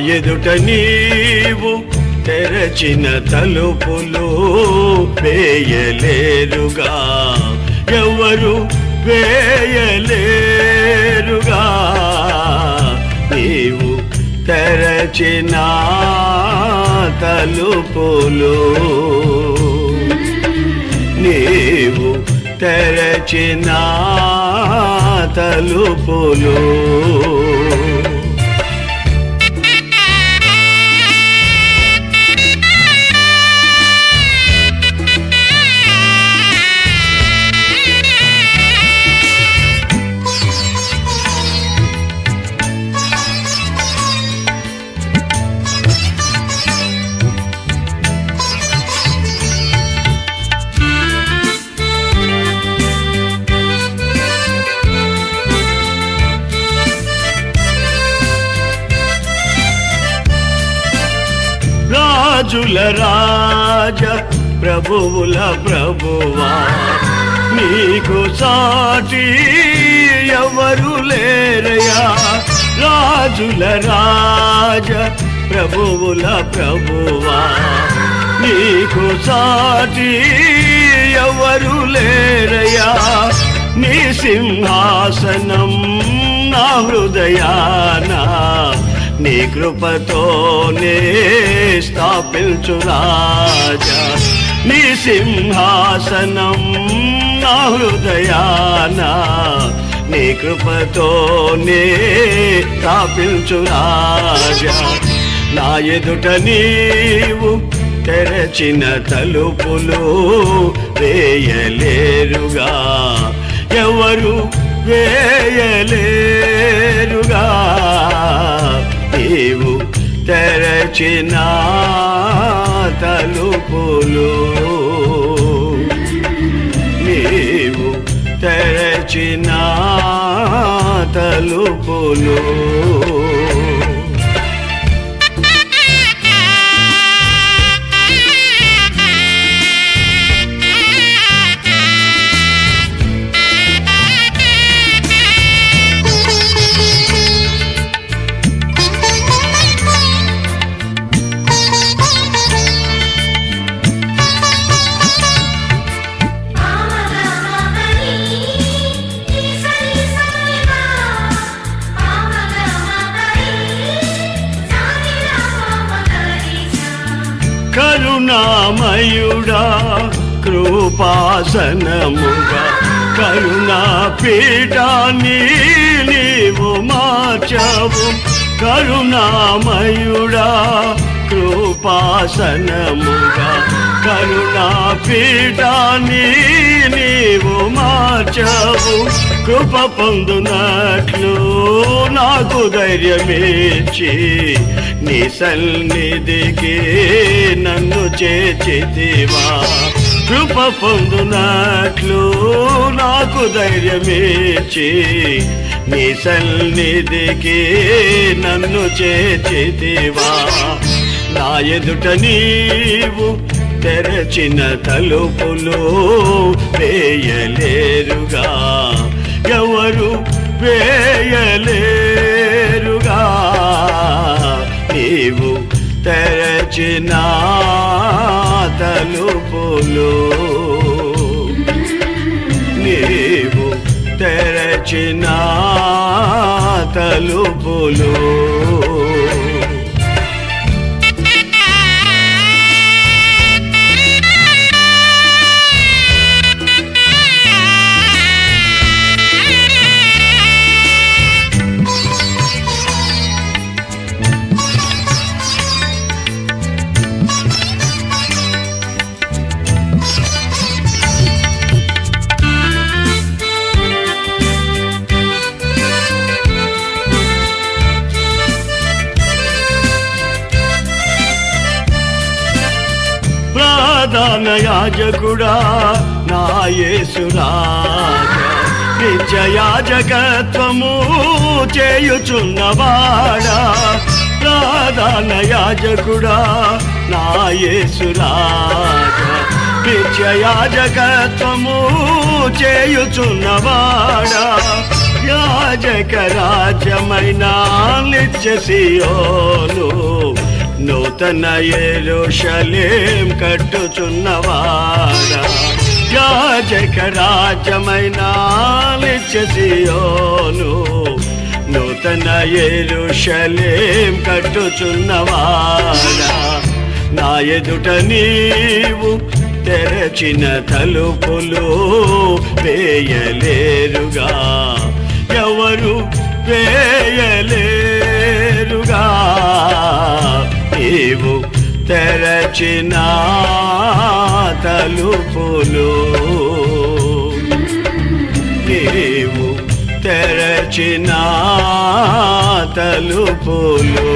ఎదుట నీవు తెరచిన తలుపులు వేయలేరుగా. ఎవరు వేయలేరుగా? నీవు తెరచిన తలుపులు నీవు తెరచిన తలుపులు రాజుల రాజ ప్రభువుల ప్రభువా నీకు సాటి ఎవరు లేరయా రాజుల రాజ ప్రభువుల ప్రభువా నీకు సాటి ఎవరు లేరయా నీ సింహాసనం నా హృదయానా నీ కృపతోనే స్థాపించు రాజా. నీ సింహాసనం నా హృదయాన. నీ కృపతోనే స్థాపించు రాజా. నా ఎదుట నీవు తెరచిన తలుపులు వేయలేరుగా. ఎవరు వేయలేరుగా? నీవు తెరచిన తలుపులు. నీవు తెరచిన తలుపులు. కరుణామయుడా కృపాసనముగా కరుణా పీఠాన్ని నీవు మార్చవు. కరుణామయుడా కృపాసనముగా కరుణా పీఠాన్ని నీవు మార్చవు. కృప పొందునట్లు నాకు ధైర్యమేచి నీ సన్నిధికి నన్ను చేచితివా కృప పొందునట్లు నాకు ధైర్యమేచి నీ సన్నిధికి నన్ను చేచితివా నా ఎదుట నీవు తెరచిన తలుపులు వేయలేరుగా. ఎవరు వేయలేరుగా? నీవు తెరచిన తలుపులు నీవు తెరచిన తలుపులు ప్రధాన యాజకుడా నా యేసురాజ. నిత్య యాజకత్వము చేయుచున్నవాడా. ప్రధాన యాజకుడా నా యేసురాజ. నిత్య యాజకత్వము చేయుచున్నవాడా. యాజక రాజ్యమైన నిత్య సియోలు నూతన ఎరుషలేం కట్టుచున్నవాడా? యాజక రాజ్యమైన నిత్యసియోను నూతన ఎరుషలేం కట్టుచున్నవాడా? నా ఎదుట నీవు తెరచిన తలుపులు వేయలేరుగా. ఎవరు వేయలేరుగా? నీవు తెరచిన తలుపులు నీవు తెరచిన తలుపులు